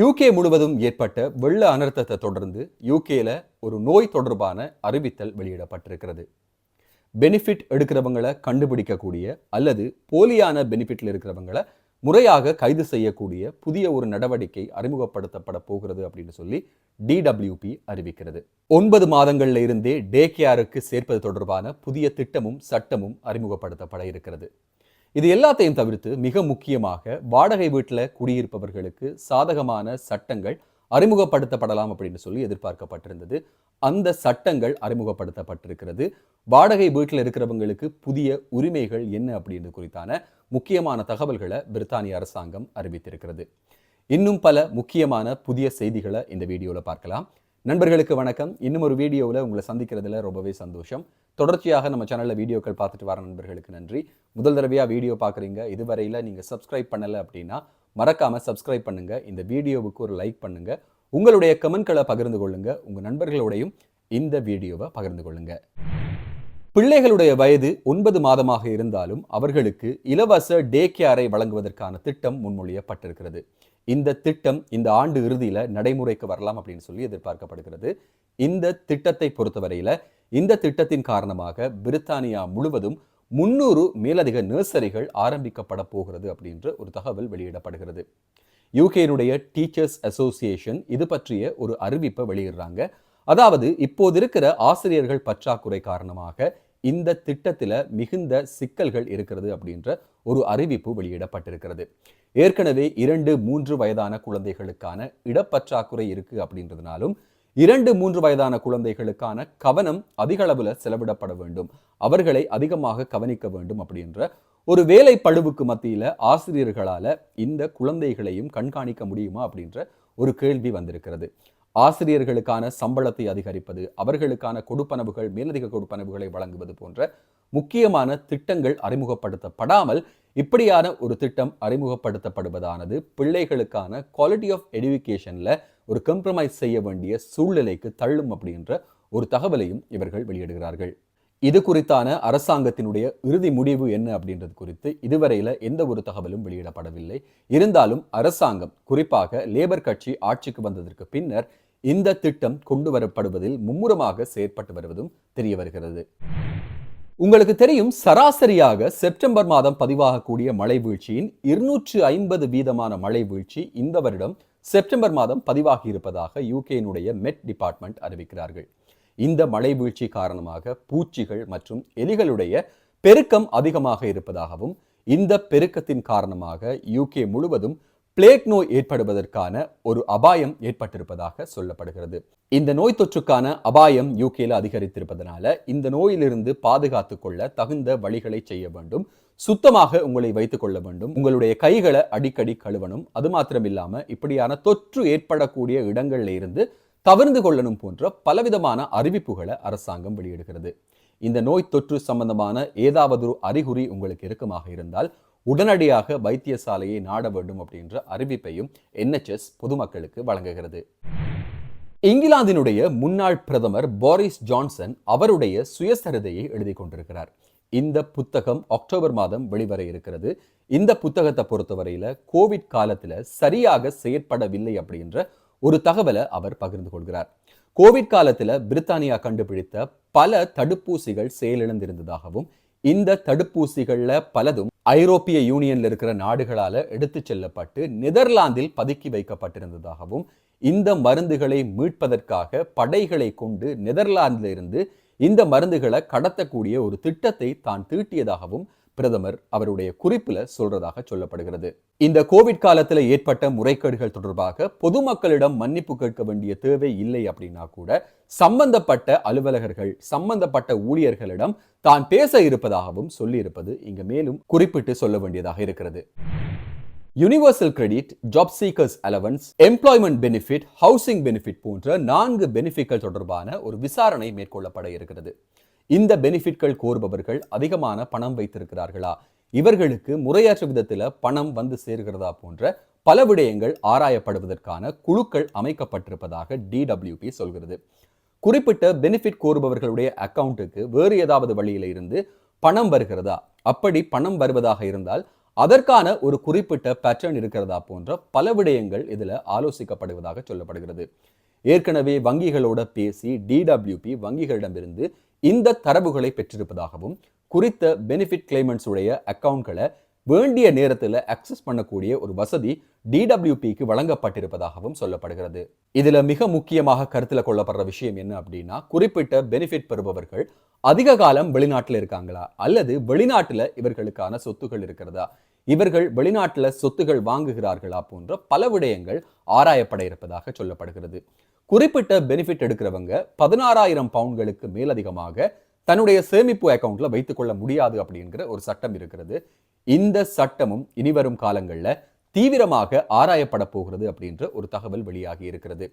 UK முழுவதும் ஏற்பட்ட வெள்ள அனர்த்தத்தை தொடர்ந்து யூகேல ஒரு நோய் தொடர்பான அறிவித்தல் வெளியிடப்பட்டிருக்கிறது. பெனிஃபிட் எடுக்கிறவங்களை கண்டுபிடிக்கக்கூடிய அல்லது போலியான பெனிஃபிட்ல இருக்கிறவங்களை முறையாக கைது செய்யக்கூடிய புதிய ஒரு நடவடிக்கை அறிமுகப்படுத்தப்பட போகிறது அப்படின்னு சொல்லி டிடபிள்யூபி அறிவிக்கிறது. ஒன்பது மாதங்கள்ல இருந்தே டே கேருக்கு சேர்ப்பது தொடர்பான புதிய திட்டமும் சட்டமும் அறிமுகப்படுத்தப்பட இருக்கிறது. இது எல்லாத்தையும் தவிர்த்து மிக முக்கியமாக வாடகை வீட்டில் குடியிருப்பவர்களுக்கு சாதகமான சட்டங்கள் அறிமுகப்படுத்தப்படலாம் அப்படின்னு சொல்லி எதிர்பார்க்கப்பட்டிருந்தது. அந்த சட்டங்கள் அறிமுகப்படுத்தப்பட்டிருக்கிறது. வாடகை வீட்டில் இருக்கிறவங்களுக்கு புதிய உரிமைகள் என்ன அப்படின்றது குறித்தான முக்கியமான தகவல்களை பிரித்தானிய அரசாங்கம் அறிவித்திருக்கிறது. இன்னும் பல முக்கியமான புதிய செய்திகளை இந்த வீடியோவில் பார்க்கலாம். நண்பர்களுக்கு வணக்கம். இன்னும் ஒரு வீடியோவில் உங்களை சந்திக்கிறதுல ரொம்பவே சந்தோஷம். தொடர்ச்சியாக நம்ம சேனலில் வீடியோக்கள் பார்த்துட்டு வர நண்பர்களுக்கு நன்றி. முதல் தடவையாக வீடியோ பார்க்குறீங்க இதுவரையில் நீங்கள் சப்ஸ்கிரைப் பண்ணலை அப்படின்னா மறக்காமல் சப்ஸ்கிரைப் பண்ணுங்க. இந்த வீடியோவுக்கு ஒரு லைக் பண்ணுங்க. உங்களுடைய கமெண்ட்களை பகிர்ந்து கொள்ளுங்க. உங்கள் நண்பர்களோடையும் இந்த வீடியோவை பகிர்ந்து கொள்ளுங்க. பிள்ளைகளுடைய வயது ஒன்பது மாதமாக இருந்தாலும் அவர்களுக்கு இலவச டே கேரை வழங்குவதற்கான திட்டம் முன்மொழியப்பட்டிருக்கிறது. இந்த திட்டம் இந்த ஆண்டு இறுதியில் நடைமுறைக்கு வரலாம் அப்படின்னு சொல்லி எதிர்பார்க்கப்படுகிறது. இந்த திட்டத்தை பொறுத்தவரையில இந்த திட்டத்தின் காரணமாக பிரித்தானியா முழுவதும் முன்னூறு மேலதிக நர்சரிகள் ஆரம்பிக்கப்பட போகிறது அப்படின்ற ஒரு தகவல் வெளியிடப்படுகிறது. யூகேனுடைய டீச்சர்ஸ் அசோசியேஷன் இது பற்றிய ஒரு அறிவிப்பை வெளியிடுறாங்க. அதாவது இப்போது இருக்கிற ஆசிரியர்கள் பற்றாக்குறை காரணமாக இந்த திட்டத்தில் மிகுந்த சிக்கல்கள் இருக்கிறது அப்படின்ற ஒரு அறிவிப்பு வெளியிடப்பட்டிருக்கிறது. ஏற்கனவே இரண்டு மூன்று வயதான குழந்தைகளுக்கான இடப்பற்றாக்குறை இருக்கு அப்படின்றதுனாலும் இரண்டு மூன்று வயதான குழந்தைகளுக்கான கவனம் அதிக அளவில் செலவிடப்பட வேண்டும். அவர்களை அதிகமாக கவனிக்க வேண்டும் அப்படின்ற ஒரு வேலை பழுவுக்கு மத்தியில ஆசிரியர்களால இந்த குழந்தைகளையும் கண்காணிக்க முடியுமா அப்படின்ற ஒரு கேள்வி வந்திருக்கிறது. ஆசிரியர்களுக்கான சம்பளத்தை அதிகரிப்பது அவர்களுக்கான கொடுப்பனவுகள் மேலதிக கொடுப்பனவுகளை வழங்குவது போன்ற முக்கியமான திட்டங்கள் அறிமுகப்படுத்தப்படாமல் இப்படியான ஒரு திட்டம் அறிமுகப்படுத்தப்படுவதானது பிள்ளைகளுக்கான குவாலிட்டி ஆஃப் எடுகேஷன்ல ஒரு கம்ப்ரமைஸ் செய்ய வேண்டிய சூழ்நிலைக்கு தள்ளும் அப்படின்ற ஒரு தகவலையும் இவர்கள் வெளியிடுகிறார்கள். இது குறித்தான அரசாங்கத்தினுடைய இறுதி முடிவு என்ன அப்படின்றது குறித்து இதுவரையில் எந்த ஒரு தகவலும் வெளியிடப்படவில்லை. இருந்தாலும் அரசாங்கம் குறிப்பாக லேபர் கட்சி ஆட்சிக்கு வந்ததற்கு பின்னர் இந்த திட்டம் கொண்டு வரப்படுவதில் மும்முரமாக செயற்பட்டு வருவதும் தெரிய வருகிறது. உங்களுக்கு தெரியும் சராசரியாக செப்டம்பர் மாதம் பதிவாகக்கூடிய மழை வீழ்ச்சியின் இருநூற்று ஐம்பது வீதமான மழை வீழ்ச்சி இந்த வருடம் செப்டம்பர் மாதம் பதிவாகி இருப்பதாக யூகேனுடைய மெட் டிபார்ட்மெண்ட் அறிவிக்கிறார்கள். இந்த மழை வீழ்ச்சி காரணமாக பூச்சிகள் மற்றும் எலிகளுடைய பெருக்கம் அதிகமாக இருப்பதாகவும் இந்த பெருக்கத்தின் காரணமாக யூகே முழுவதும் பிளேக் நோய் ஏற்படுவதற்கான ஒரு அபாயம் ஏற்பட்டிருப்பதாக சொல்லப்படுகிறது. இந்த நோய் தொற்றுக்கான அபாயம் யூகேல அதிகரித்திருப்பதனால இந்த நோயிலிருந்து பாதுகாத்து கொள்ள தகுந்த வழிகளை செய்ய வேண்டும். சுத்தமாக உங்களை வைத்துக் கொள்ள வேண்டும். உங்களுடைய கைகளை அடிக்கடி கழுவணும். அது மாத்திரம் இல்லாம இப்படியான தொற்று ஏற்படக்கூடிய இடங்கள்ல இருந்து தவிர்ந்து கொள்ளணும் போன்ற பலவிதமான அறிவிப்புகளை அரசாங்கம் வெளியிடுகிறது. இந்த நோய் தொற்று சம்பந்தமான ஏதாவது ஒரு அறிகுறி உங்களுக்கு இருக்குமாக இருந்தால் உடனடியாக வைத்தியசாலையை நாட வேண்டும் அப்படின்ற அறிவிப்பையும் என்எச்எஸ் பொதுமக்களுக்கு வழங்குகிறது. இங்கிலாந்தினுடைய முன்னாள் பிரதமர் போரிஸ் ஜான்சன் அவருடைய சுயசரிதையை எழுதி கொண்டிருக்கிறார். இந்த புத்தகம் அக்டோபர் மாதம் வெளிவர இருக்கிறது. இந்த புத்தகத்தை பொறுத்தவரையில கோவிட் காலத்துல சரியாக செயற்படவில்லை அப்படின்ற ஒரு தகவலை அவர் பகிர்ந்து கொள்கிறார். கோவிட் காலத்துல பிரித்தானியா கண்டுபிடித்த பல தடுப்பூசிகள் செயலிழந்திருந்ததாகவும் இந்த தடுப்பூசிகள்ல பலதும் ஐரோப்பிய யூனியன்ல இருக்கிற நாடுகளால எடுத்து செல்லப்பட்டு நெதர்லாந்தில் பதுக்கி வைக்கப்பட்டிருந்ததாகவும் இந்த மருந்துகளை மீட்பதற்காக படைகளை கொண்டு நெதர்லாந்திலிருந்து இந்த மருந்துகளை கடத்தக்கூடிய ஒரு திட்டத்தை தான் தீட்டியதாகவும் பிரதமர் அவருடைய குறிப்புல சொல்றதாக சொல்லப்படுகிறது. இந்த கோவிட் காலத்துல ஏற்பட்ட முறைகேடுகள் தொடர்பாக பொதுமக்களிடம் மன்னிப்பு கேட்க வேண்டிய தேவை இல்லை அப்படின்னா கூட சம்பந்தப்பட்ட அலுவலகர்கள் சம்பந்தப்பட்ட ஊழியர்களிடம் தான் பேச இருப்பதாகவும் சொல்லியிருப்பது இங்கு மேலும் குறிப்பிட்டு சொல்ல வேண்டியதாக இருக்கிறது. Universal credit job seekers allowance employment benefit housing benefit போன்ற நான்கு பெனிஃபிட்கள் தொடர்பான ஒரு விசாரணை மேற்கொள்ளப்பட இருக்கிறது. இந்த பெனிஃபிட்கள் கோருபவர்கள் அதிகமான பணம் வைத்திருக்கிறார்களா? இவர்களுக்கு முறையற்ற விதத்தில் பணம் வந்து சேர்கிறதா போன்ற பல விடயங்கள் ஆராயப்படுவதற்கான குழுக்கள் அமைக்கப்பட்டிருப்பதாக டிடபிள்யூபி சொல்கிறது. குறிப்பிட்ட பெனிஃபிட் கோருபவர்களுடைய அக்கவுண்ட்டுக்கு வேறு ஏதாவது வழியில இருந்து பணம் வருகிறதா? அப்படி பணம் வருவதாக இருந்தால் அதற்கான ஒரு குறிப்பிட்ட பேட்டர்ன் இருக்கிறதா போன்ற பல விடயங்கள் இதுல ஆலோசிக்கப்படுவதாக சொல்லப்படுகிறது. ஏற்கனவே வங்கிகளோட பேசி டிடபிள்யூபி வங்கிகளிடமிருந்து இந்த தரவுகளை பெற்றிருப்பதாகவும் குறித்த பெனிஃபிட் கிளைமன்ஸ் உடைய அக்கவுண்ட்களை வேண்டிய நேரத்தில் அக்சஸ் பண்ணக்கூடிய ஒரு வசதி டிடபிள்யூபிக்கு வழங்கப்பட்டிருப்பதாகவும் சொல்லப்படுகிறது. இதுல மிக முக்கியமாக கருத்துல கொள்ளப்படுற விஷயம் என்ன அப்படின்னா குறிப்பிட்ட பெனிஃபிட் பெறுபவர்கள் அதிக காலம் வெளிநாட்டில் இருக்காங்களா? அல்லது வெளிநாட்டில் இவர்களுக்கான சொத்துகள் இருக்கிறதா? இவர்கள் வெளிநாட்டில் சொத்துகள் வாங்குகிறார்களா போன்ற பல விடயங்கள் ஆராயப்பட இருப்பதாக சொல்லப்படுகிறது. குறிப்பிட்ட பெனிஃபிட் எடுக்கிறவங்க பதினாறாயிரம் பவுண்ட்களுக்கு மேலதிகமாக தன்னுடைய சேமிப்பு அக்கவுண்ட்ல வைத்துக்கொள்ள முடியாது அப்படிங்கிற ஒரு சட்டம் இருக்கிறது. இந்த சட்டமும் இனிவரும் காலங்களில் தீவிரமாக ஆராயப்பட போகிறது அப்படின்ற ஒரு தகவல் வெளியாகி இருக்கிறது.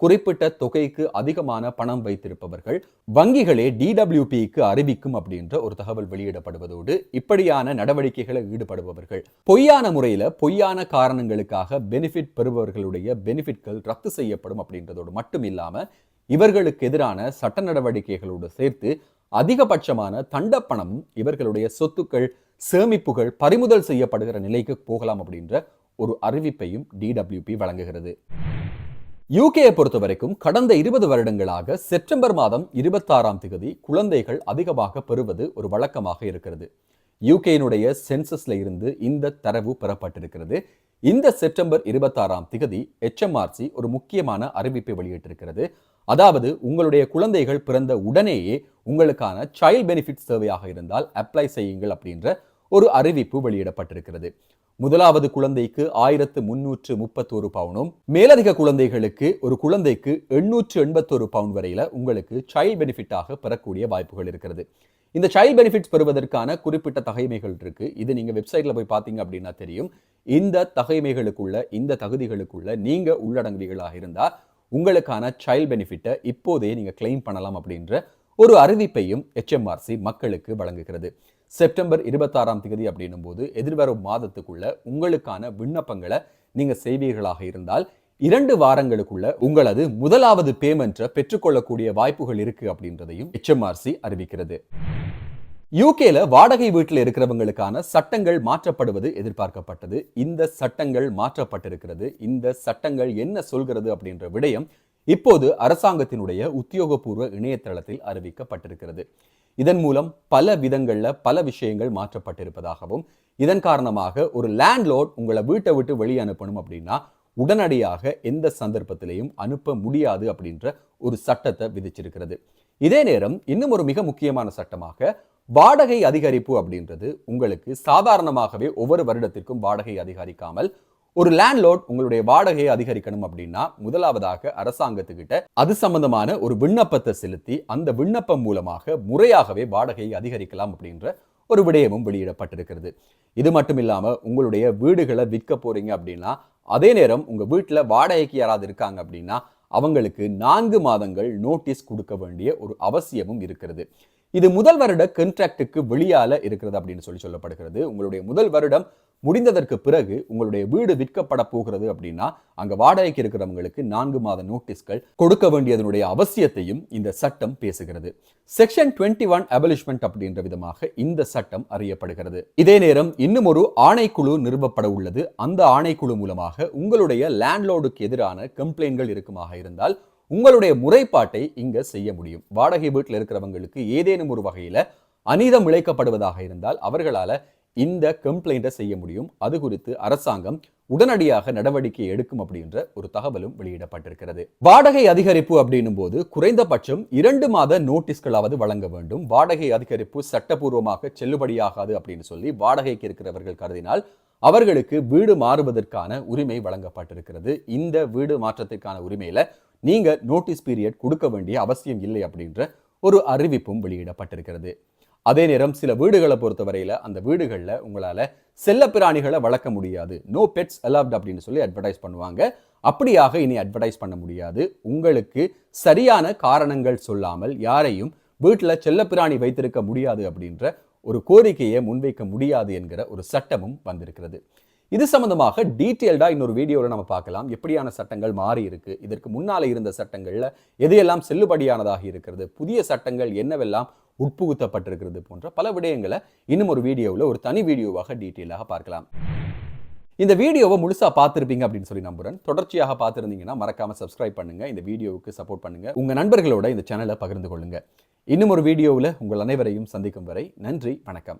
குறிப்பிட்ட தொகைக்கு அதிகமான பணம் வைத்திருப்பவர்கள் வங்கிகளே டிடபிள்யூபிக்கு அறிவிக்கும் அப்படின்ற ஒரு தகவல் வெளியிடப்படுவதோடு இப்படியான நடவடிக்கைகளை ஈடுபடுபவர்கள் பொய்யான முறையில் பொய்யான காரணங்களுக்காக பெனிஃபிட் பெறுபவர்களுடைய பெனிஃபிட்கள் ரத்து செய்யப்படும் அப்படின்றதோடு மட்டும் இல்லாமல் இவர்களுக்கு எதிரான சட்ட நடவடிக்கைகளோடு சேர்த்து அதிகபட்சமான தண்டப்பணமும் இவர்களுடைய சொத்துக்கள் சேமிப்புகள் பறிமுதல் செய்யப்படுகிற நிலைக்கு போகலாம் அப்படின்ற ஒரு அறிவிப்பையும் டிடபிள்யூபி வழங்குகிறது. யூகேயை பொறுத்த வரைக்கும் கடந்த இருபது வருடங்களாக செப்டம்பர் மாதம் இருபத்தாறாம் தேதி குழந்தைகள் அதிகமாக பெறுவது ஒரு வழக்கமாக இருக்கிறது. யூகேயினுடைய சென்சஸ்ல இருந்து இந்த தரவு பெறப்பட்டிருக்கிறது. இந்த செப்டம்பர் இருபத்தாறாம் திகதி HMRC ஒரு முக்கியமான அறிவிப்பை வெளியிட்டிருக்கிறது. அதாவது உங்களுடைய குழந்தைகள் பிறந்த உடனேயே உங்களுக்கான சைல்ட் பெனிஃபிட் சேவையாக இருந்தால் அப்ளை செய்யுங்கள் அப்படின்ற ஒரு அறிவிப்பு வெளியிடப்பட்டிருக்கிறது. முதலாவது குழந்தைக்கு ஆயிரத்து முன்னூற்று முப்பத்தோரு பவுனும் மேலதிக குழந்தைகளுக்கு ஒரு குழந்தைக்கு எண்ணூற்று எண்பத்தோரு பவுன் வரையில உங்களுக்கு சைல்ட் பெனிஃபிட்டாக பெறக்கூடிய வாய்ப்புகள் இருக்கிறது. இந்த சைல்ட் பெனிஃபிட்ஸ் பெறுவதற்கான குறிப்பிட்ட தகைமைகள் இருக்கு. இது நீங்க வெப்சைட்ல போய் பார்த்தீங்க அப்படின்னா தெரியும். இந்த தகைமைகளுக்குள்ள இந்த தகுதிகளுக்குள்ள நீங்க உள்ளடங்குவீர்களாக இருந்தால் உங்களுக்கான சைல்ட் பெனிஃபிட்டை இப்போதே நீங்க கிளைம் பண்ணலாம் அப்படின்ற ஒரு அறிவிப்பையும் ஹெச்எம்ஆர்சி மக்களுக்கு வழங்குகிறது. செப்டம்பர் இருபத்தாறாம் தேதி அப்படின்னும் போது எதிர்வரும் மாதத்துக்குள்ள உங்களுக்கான விண்ணப்பங்களை நீங்க செய்வீர்களாக இருந்தால் இரண்டு வாரங்களுக்குள்ள உங்களது முதலாவது பேமெண்ட்டை பெற்றுக்கொள்ளக்கூடிய வாய்ப்புகள் இருக்கு அப்படின்றதையும் ஹெச்எம்ஆர்சி அறிவிக்கிறது. யூகேல வாடகை வீட்டில் இருக்கிறவங்களுக்கான சட்டங்கள் மாற்றப்படுவது எதிர்பார்க்கப்பட்டது. இந்த சட்டங்கள் மாற்றப்பட்டிருக்கிறது. இந்த சட்டங்கள் என்ன சொல்கிறது அப்படின்ற விடயம் இப்போது அரசாங்கத்தினுடைய உத்தியோகபூர்வ இணையதளத்தில் அறிவிக்கப்பட்டிருக்கிறது. இதன் மூலம் பல விதங்களில் பல விஷயங்கள் மாற்றப்பட்டிருப்பதாகவும் இதன் காரணமாக ஒரு லேண்ட்லோட் உங்களை வீட்டை விட்டு வெளியே அனுப்பணும் அப்படின்னா உடனடியாக எந்த சந்தர்ப்பத்திலையும் அனுப்ப முடியாது அப்படின்ற ஒரு சட்டத்தை விதிச்சிருக்கிறது. இதே நேரம் இன்னும் ஒரு மிக முக்கியமான சட்டமாக வாடகை அதிகரிப்பு அப்படின்றது உங்களுக்கு சாதாரணமாகவே ஒவ்வொரு வருடத்திற்கும் வாடகை அதிகரிக்காமல் ஒரு லேண்ட்லோட் உங்களுடைய வாடகையை அதிகரிக்கணும் அப்படின்னா முதலாவதாக அரசாங்கத்துக்கிட்ட அது சம்பந்தமான ஒரு விண்ணப்பத்தை செலுத்தி அந்த விண்ணப்பம் மூலமாக முறையாகவே வாடகையை அதிகரிக்கலாம் அப்படின்ற ஒரு விடயமும் வெளியிடப்பட்டிருக்கிறது. இது மட்டும் இல்லாமல் உங்களுடைய வீடுகளை விற்க போறீங்க அப்படின்னா அதே நேரம் உங்கள் வீட்டில் வாடகைக்கு யாராவது இருக்காங்க அப்படின்னா அவங்களுக்கு நான்கு மாதங்கள் நோட்டீஸ் கொடுக்க வேண்டிய ஒரு அவசியமும் இருக்கிறது. இது முதல் வருட கண்ட்ராக்டுக்கு வெளியால இருக்கிறது அப்படின்னு சொல்லி சொல்லப்படுகிறது. உங்களுடைய முதல் வருடம் முடிந்ததற்கு பிறகு உங்களுடைய வீடு விற்கப்பட போகிறது அப்படின்னா அங்க வாடகைக்கு இருக்கிறவங்களுக்கு நான்கு மாத நோட்டீஸ்கள் கொடுக்க வேண்டியதனுடைய அவசியத்தையும் இந்த சட்டம் பேசுகிறது. செக்ஷன் டுவெண்ட்டி ஒன் அபலிஷ்மெண்ட் அப்படின்ற விதமாக இந்த சட்டம் அறியப்படுகிறது. இதே நேரம் இன்னும் ஒரு ஆணைக்குழு நிறுவப்பட உள்ளது. அந்த ஆணைக்குழு மூலமாக உங்களுடைய லேண்ட்லோடுக்கு எதிரான கம்ப்ளைண்ட்கள் இருக்குமாக இருந்தால் உங்களுடைய முறைப்பாட்டை இங்க செய்ய முடியும். வாடகை வீட்டில் இருக்கிறவங்களுக்கு ஏதேனும் ஒரு வகையில அநீதம் இழைக்கப்படுவதாக இருந்தால் அவர்களால இந்த கம்ப்ளைண்ட்டை செய்ய முடியும். அது குறித்து அரசாங்கம் உடனடியாக நடவடிக்கை எடுக்கும் அப்படின்ற ஒரு தகவலும் வெளியிடப்பட்டிருக்கிறது. வாடகை அதிகரிப்பு அப்படின்னும் போது குறைந்தபட்சம் இரண்டு மாத நோட்டீஸ்களாவது வழங்க வேண்டும். வாடகை அதிகரிப்பு சட்டபூர்வமாக செல்லுபடியாகாது அப்படின்னு சொல்லி வாடகைக்கு இருக்கிறவர்கள் கருதினால் அவர்களுக்கு வீடு மாறுவதற்கான உரிமை வழங்கப்பட்டிருக்கிறது. இந்த வீடு மாற்றத்திற்கான உரிமையில நீங்கள் நோட்டீஸ் பீரியட் கொடுக்க வேண்டிய அவசியம் இல்லை அப்படின்ற ஒரு அறிவிப்பும் வெளியிடப்பட்டிருக்கிறது. அதே நேரம் சில வீடுகளை பொறுத்தவரையில் அந்த வீடுகளில் உங்களால் செல்லப்பிராணிகளை வளர்க்க முடியாது. நோ பெட்ஸ் அலவ்ட் அப்படின்னு சொல்லி அட்வர்டைஸ் பண்ணுவாங்க. அப்படியாக இனி அட்வர்டைஸ் பண்ண முடியாது. உங்களுக்கு சரியான காரணங்கள் சொல்லாமல் யாரையும் வீட்டில் செல்லப்பிராணி வைத்திருக்க முடியாது அப்படின்ற ஒரு கோரிக்கையை முன்வைக்க முடியாது என்கிற ஒரு சட்டமும் வந்திருக்கிறது. இது சம்மந்தமாக டீட்டெயில்டாக இன்னொரு வீடியோவில் நம்ம பார்க்கலாம். எப்படியான சட்டங்கள் மாறி இருக்கு? இதற்கு முன்னால இருந்த சட்டங்கள்ல எதையெல்லாம் செல்லுபடியானதாக இருக்கிறது? புதிய சட்டங்கள் என்னவெல்லாம் உட்புகுத்தப்பட்டிருக்கிறது போன்ற பல விடயங்களை இன்னும் ஒரு வீடியோவில் ஒரு தனி வீடியோவாக டீட்டெயிலாக பார்க்கலாம். இந்த வீடியோவை முழுசாக பார்த்துருப்பீங்க அப்படின்னு சொல்லி நம்புறேன். தொடர்ச்சியாக பார்த்துருந்தீங்கன்னா மறக்காமல் சப்ஸ்கிரைப் பண்ணுங்க. இந்த வீடியோவுக்கு சப்போர்ட் பண்ணுங்க. உங்கள் நண்பர்களோட இந்த சேனலை பகிர்ந்து கொள்ளுங்க. இன்னும் ஒரு வீடியோவில் உங்கள் அனைவரையும் சந்திக்கும் வரை நன்றி வணக்கம்.